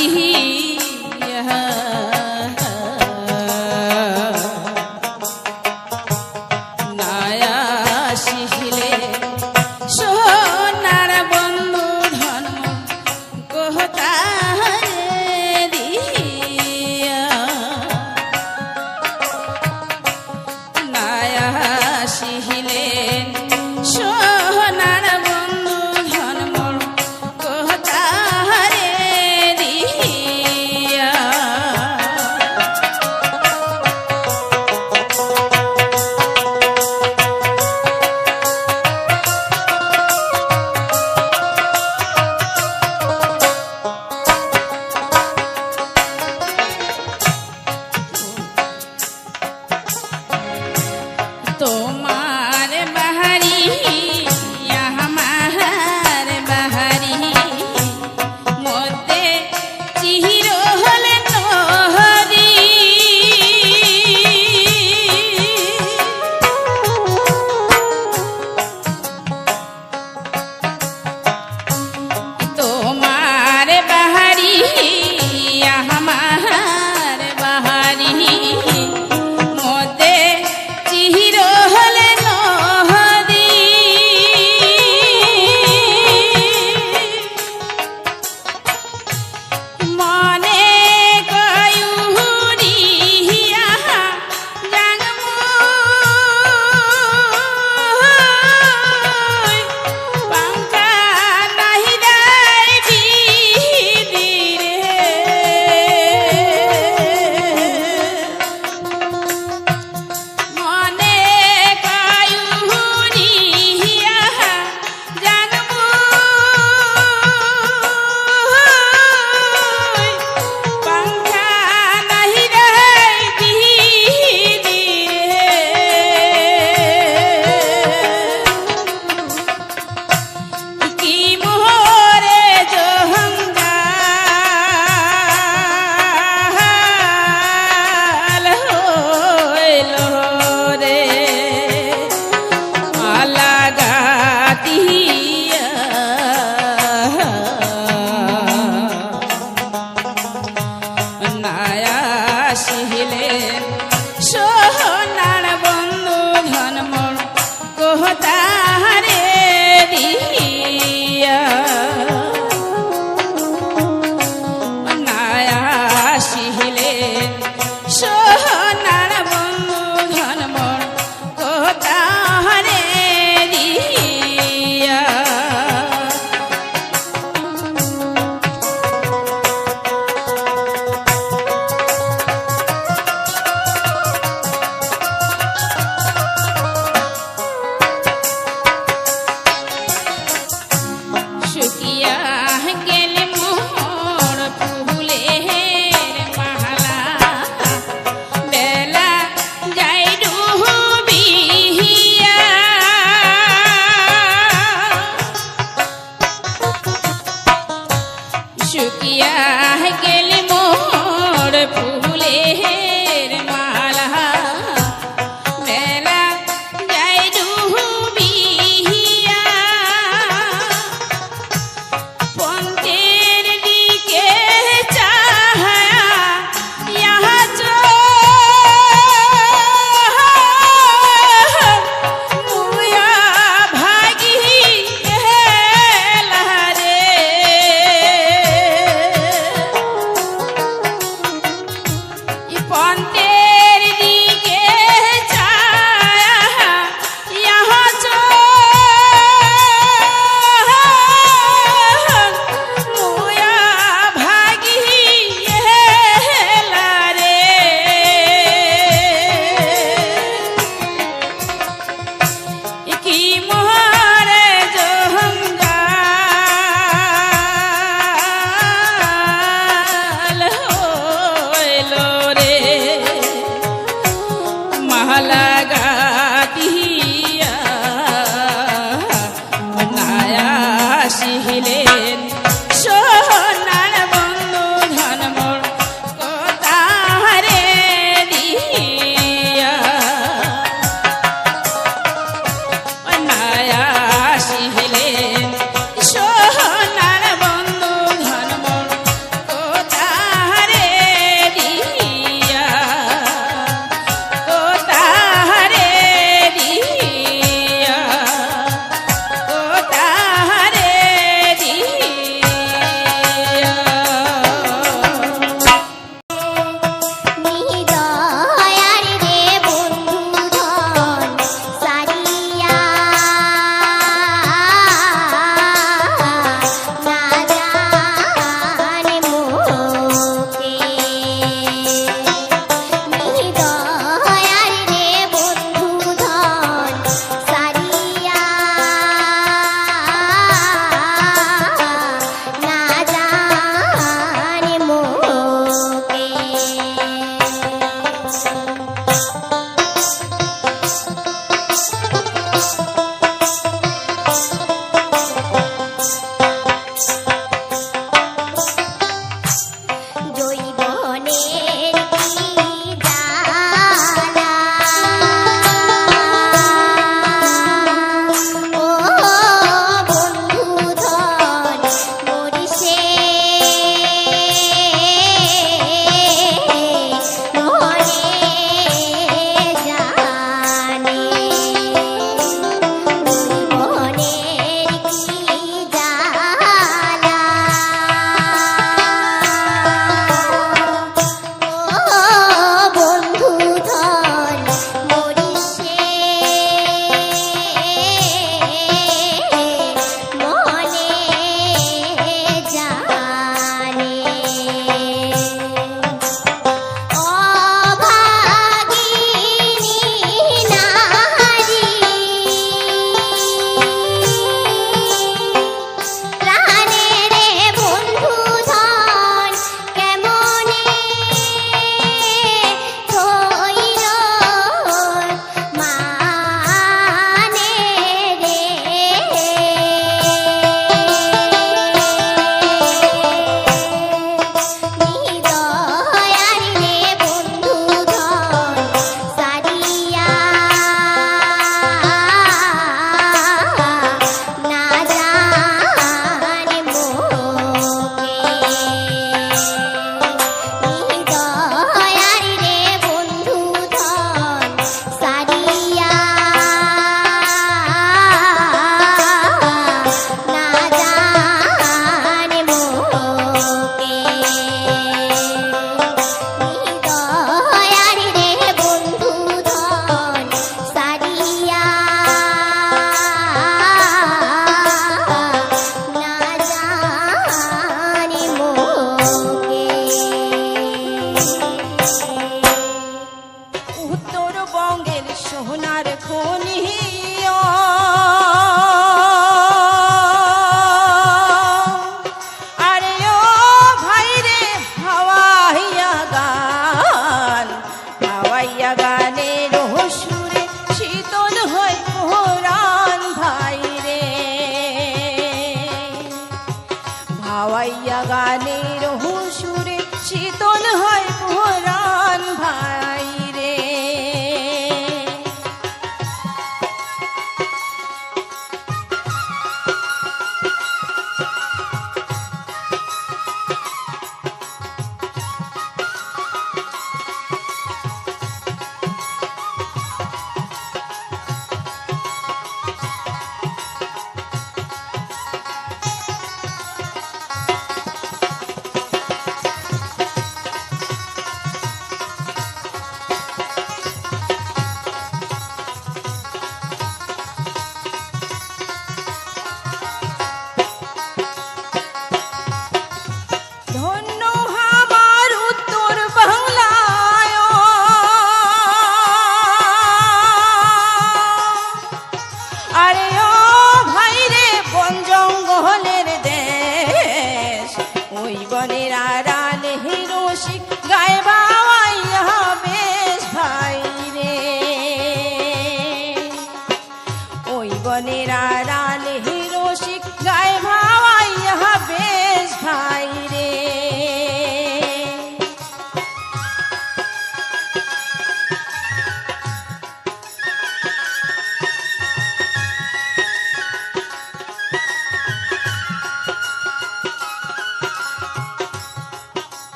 هذه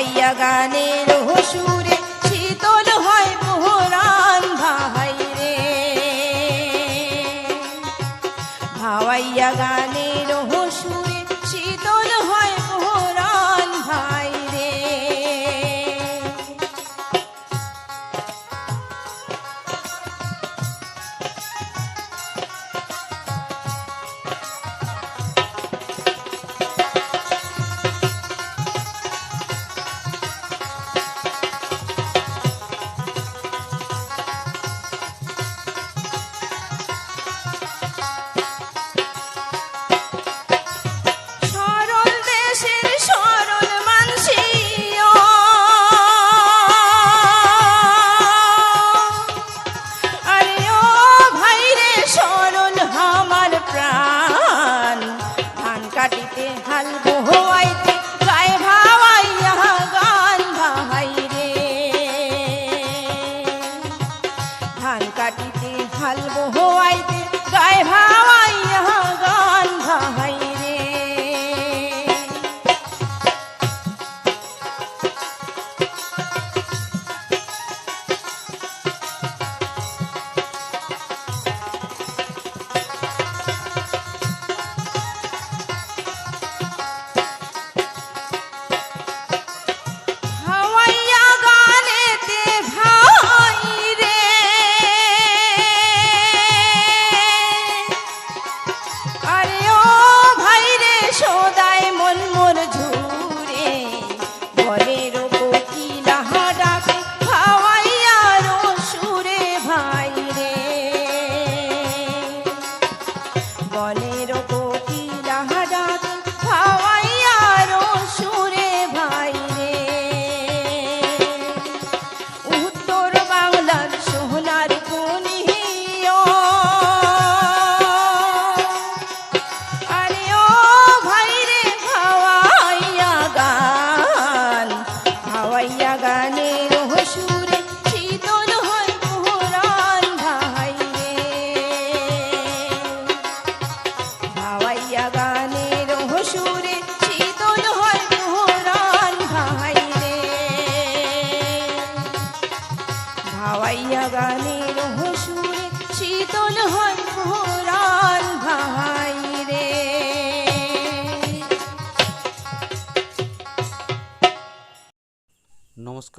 అయ్యగానే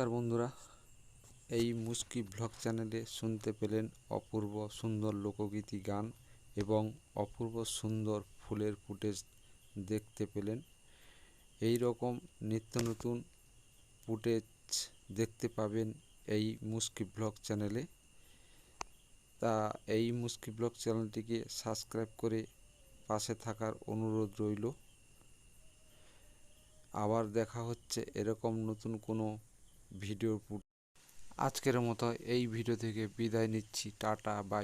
নমস্কার বন্ধুরা। এই মুস্কি ব্লগ চ্যানেলে শুনতে পেলেন অপূর্ব সুন্দর লোকগীতি গান এবং অপূর্ব সুন্দর ফুলের ফুটেজ দেখতে পেলেন। এই রকম নিত্য নতুন ফুটেজ দেখতে পাবেন এই মুস্কি ব্লগ চ্যানেলে। তা এই মুস্কি ব্লগ চ্যানেলটিকে সাবস্ক্রাইব করে পাশে থাকার অনুরোধ রইল। আবার দেখা হচ্ছে এরকম নতুন কোনো ভিডিও আজকের মতো এই ভিডিও থেকে বিদায় নিচ্ছি টাটা বাই।